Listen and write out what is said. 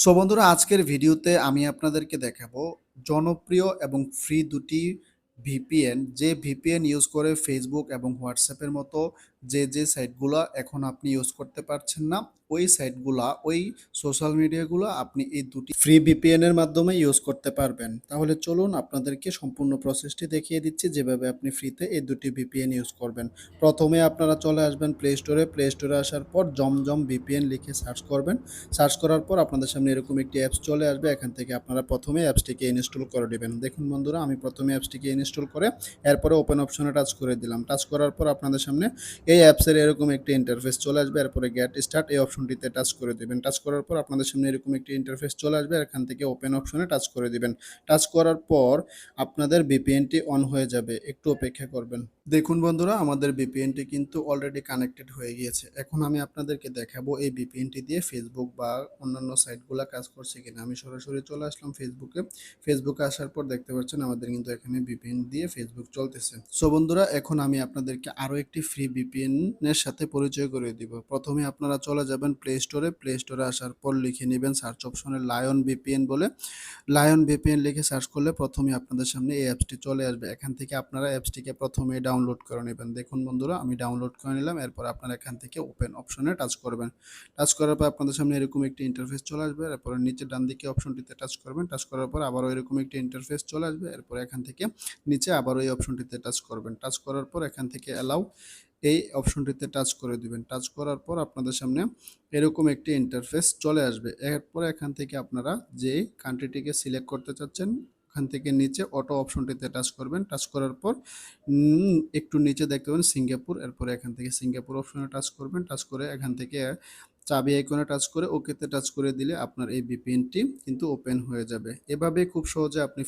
So বন্ধুরা আজকের ভিডিওতে আমি আপনাদেরকে দেখাবো জনপ্রিয় এবং ফ্রি দুটি ভিপিএন যে ভিপিএন ইউজ করে ফেসবুক এবং হোয়াটসঅ্যাপের মতো যে যে সাইটগুলো এখন আপনি ইউজ করতে পারছেন না, ওই সাইটগুলা ওই সোশ্যাল মিডিয়াগুলো আপনি এই দুটি ফ্রি ভিপিএন এর মাধ্যমে ইউজ করতে পারবেন। তাহলে চলুন আপনাদেরকে সম্পূর্ণ প্রসেসটি দেখিয়ে দিচ্ছি, যেভাবে আপনি ফ্রিতে এই দুটি ভিপিএন ইউজ করবেন। প্রথমে আপনারা চলে আসবেন প্লে স্টোরে প্লে স্টোরে আসার পর জমজম ভিপিএন লিখে সার্চ করবেন। সার্চ করার পর আপনাদের সামনে এরকম একটি অ্যাপস চলে আসবে। এখান থেকে আপনারা প্রথমে অ্যাপসটিকে ইনস্টল করে নেবেন। দেখুন বন্ধুরা, আমি প্রথমে অ্যাপসটিকে ইনস্টল করে এরপরে ওপেন অপশনে টাচ করে দিলাম। টাচ করার পর আপনাদের সামনে এই অ্যাপসের এরকম একটি ইন্টারফেস চলে আসবে। এরপরে গেট স্টার্ট এই অপশনটিতে টাচ করে দিবেন। টাচ করার পর আপনাদের সামনে এরকম একটি ইন্টারফেস চলে আসবে। এখান থেকে ওপেন অপশনে টাচ করে দিবেন। টাচ করার পর আপনাদের বিপিএনটি অন হয়ে যাবে। একটু অপেক্ষা করবেন। দেখুন বন্ধুরা, আমাদের বিপিএনটি কিন্তু অলরেডি কানেক্টেড হয়ে গিয়েছে। এখন আমি আপনাদেরকে দেখাবো এই বিপিএনটি দিয়ে ফেসবুক বা অন্যান্য সাইটগুলো কাজ করছে কিনা। আমি সরাসরি চলে আসলাম ফেসবুকে ফেসবুকে আসার পর দেখতে পাচ্ছেন আমাদের কিন্তু এখানে ভিপিএন দিয়ে ফেসবুক চলতেছে। সো বন্ধুরা, এখন আমি আপনাদেরকে আরও একটি ফ্রি ভিপিএন এর সাথে পরিচয় করে দিব। প্রথমে আপনারা চলে যাবেন প্লে স্টোরে প্লে স্টোরে আসার পর লিখে নেবেন সার্চ অপশনে লায়ন ভিপিএন বলে। লায়ন ভিপিএন লিখে সার্চ করলে প্রথমে আপনাদের সামনে এই অ্যাপসটি চলে আসবে। এখান থেকে আপনারা অ্যাপসটিকে প্রথমে ডাউনলোড করে নেবেন। দেখুন বন্ধুরা, আমি ডাউনলোড করে নিলাম। এরপর আপনারা এখান থেকে ওপেন অপশনে টাচ করবেন। টাচ করার পর আপনাদের সামনে এরকম একটি ইন্টারফেস চলে আসবে। এরপর নিচে ডান দিকে অপশনটিতে টাচ করবেন। টাচ করার পর আবারও এরকম একটি ইন্টারফেস চলে আসবে। এরপর এখান থেকে নিচে আবার এই অপশনটিতে টাচ করবেন। টাচ করার পর এখান থেকে অ্যালাউ এই অপশনটিতে টাচ করে দিবেন। টাচ করার পর আপনাদের সামনে এরকম একটি ইন্টারফেস চলে আসবে। এরপর এখান থেকে আপনারা যে কান্ট্রিটিকে সিলেক্ট করতে চাচ্ছেন, ওখান থেকে নিচে অটো অপশনটিতে টাচ করবেন। টাচ করার পর একটু নিচে দেখতে পাবেন সিঙ্গাপুর। এরপরে এখান থেকে সিঙ্গাপুর অপশনে টাচ করবেন। টাচ করে এখান থেকে চাবি আইকনে টাচ করে ওকেতে টাচ করে দিলে আপনার এই ভিপিএনটি কিন্তু ওপেন হয়ে যাবে। এভাবে খুব সহজে আপনি